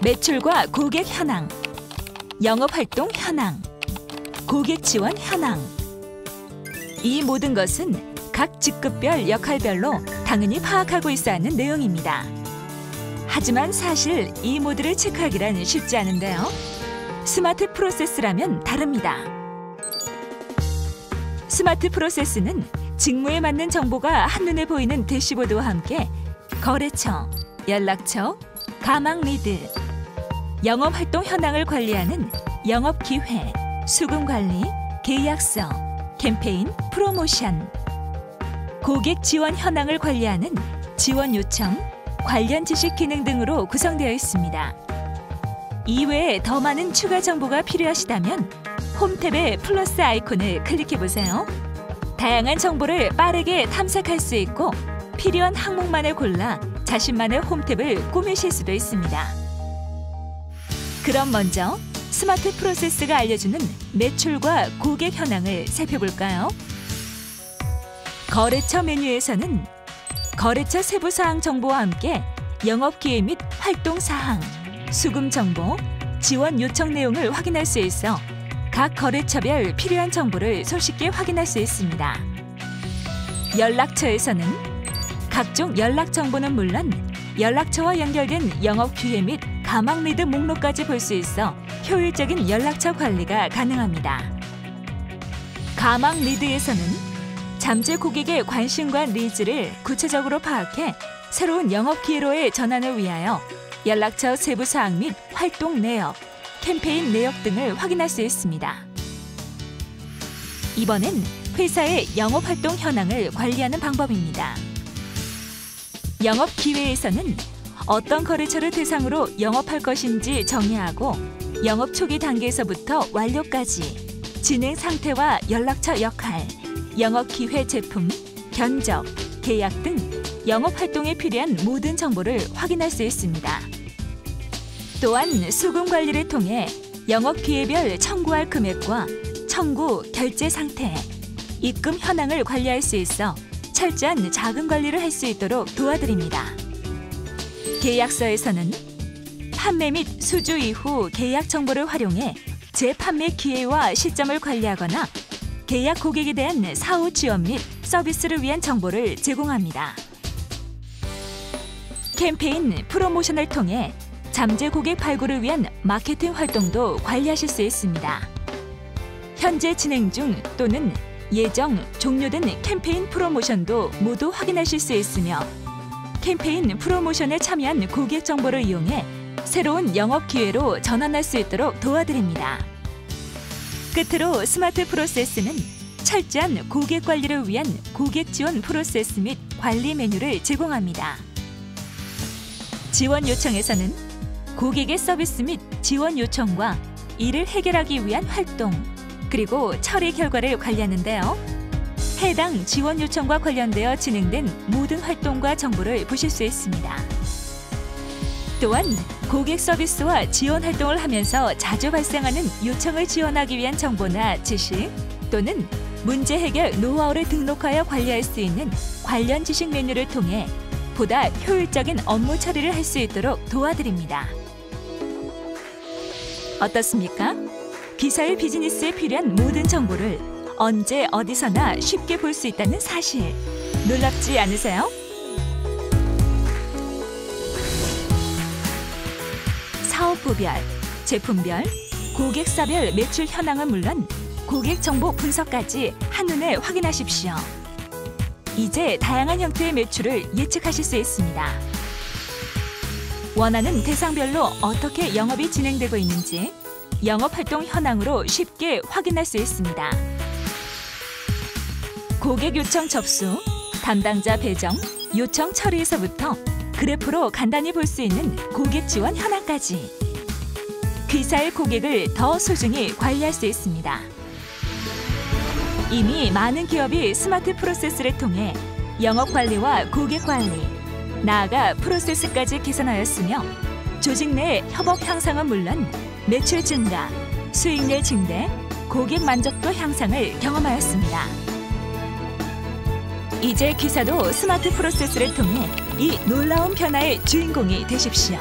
매출과 고객 현황, 영업활동 현황, 고객 지원 현황. 이 모든 것은 각 직급별 역할별로 당연히 파악하고 있어야 하는 내용입니다. 하지만 사실 이 모드를 체크하기란 쉽지 않은데요. 스마트 프로세스라면 다릅니다. 스마트 프로세스는 직무에 맞는 정보가 한눈에 보이는 대시보드와 함께 거래처, 연락처, 가망 리드, 영업 활동 현황을 관리하는 영업 기회, 수금 관리, 계약서, 캠페인, 프로모션, 고객 지원 현황을 관리하는 지원 요청, 관련 지식 기능 등으로 구성되어 있습니다. 이외에 더 많은 추가 정보가 필요하시다면 홈탭의 플러스 아이콘을 클릭해 보세요. 다양한 정보를 빠르게 탐색할 수 있고 필요한 항목만을 골라 자신만의 홈탭을 꾸미실 수도 있습니다. 그럼 먼저 스마트 프로세스가 알려주는 매출과 고객 현황을 살펴볼까요? 거래처 메뉴에서는 거래처 세부 사항 정보와 함께 영업 기회 및 활동 사항, 수금 정보, 지원 요청 내용을 확인할 수 있어 각 거래처별 필요한 정보를 손쉽게 확인할 수 있습니다. 연락처에서는 각종 연락 정보는 물론 연락처와 연결된 영업 기회 및 가망 리드 목록까지 볼 수 있어 효율적인 연락처 관리가 가능합니다. 가망 리드에서는 잠재 고객의 관심과 니즈를 구체적으로 파악해 새로운 영업 기회로의 전환을 위하여 연락처 세부 사항 및 활동 내역, 캠페인 내역 등을 확인할 수 있습니다. 이번엔 회사의 영업 활동 현황을 관리하는 방법입니다. 영업 기회에서는 어떤 거래처를 대상으로 영업할 것인지 정의하고 영업 초기 단계에서부터 완료까지 진행 상태와 연락처 역할, 영업 기회 제품, 견적, 계약 등 영업 활동에 필요한 모든 정보를 확인할 수 있습니다. 또한 수금 관리를 통해 영업 기회별 청구할 금액과 청구, 결제 상태, 입금 현황을 관리할 수 있어 철저한 자금 관리를 할 수 있도록 도와드립니다. 계약서에서는 판매 및 수주 이후 계약 정보를 활용해 재판매 기회와 시점을 관리하거나 계약 고객에 대한 사후 지원 및 서비스를 위한 정보를 제공합니다. 캠페인 프로모션을 통해 잠재 고객 발굴을 위한 마케팅 활동도 관리하실 수 있습니다. 현재 진행 중 또는 예정, 종료된 캠페인 프로모션도 모두 확인하실 수 있으며 캠페인 프로모션에 참여한 고객 정보를 이용해 새로운 영업 기회로 전환할 수 있도록 도와드립니다. 끝으로 스마트 프로세스는 철저한 고객 관리를 위한 고객 지원 프로세스 및 관리 메뉴를 제공합니다. 지원 요청에서는 고객의 서비스 및 지원 요청과 이를 해결하기 위한 활동, 그리고 처리 결과를 관리하는데요. 해당 지원 요청과 관련되어 진행된 모든 활동과 정보를 보실 수 있습니다. 또한 고객 서비스와 지원 활동을 하면서 자주 발생하는 요청을 지원하기 위한 정보나 지식 또는 문제 해결 노하우를 등록하여 관리할 수 있는 관련 지식 메뉴를 통해 보다 효율적인 업무 처리를 할 수 있도록 도와드립니다. 어떻습니까? 기사의 비즈니스에 필요한 모든 정보를 언제 어디서나 쉽게 볼 수 있다는 사실 놀랍지 않으세요? 사업부별, 제품별, 고객사별 매출 현황은 물론 고객 정보 분석까지 한눈에 확인하십시오. 이제 다양한 형태의 매출을 예측하실 수 있습니다. 원하는 대상별로 어떻게 영업이 진행되고 있는지 영업활동 현황으로 쉽게 확인할 수 있습니다. 고객 요청 접수, 담당자 배정, 요청 처리에서부터 그래프로 간단히 볼 수 있는 고객 지원 현황까지 귀사의 고객을 더 소중히 관리할 수 있습니다. 이미 많은 기업이 스마트 프로세스를 통해 영업 관리와 고객 관리, 나아가 프로세스까지 개선하였으며 조직 내 협업 향상은 물론 매출 증가, 수익률 증대, 고객 만족도 향상을 경험하였습니다. 이제 기사도 스마트 프로세스를 통해 이 놀라운 변화의 주인공이 되십시오.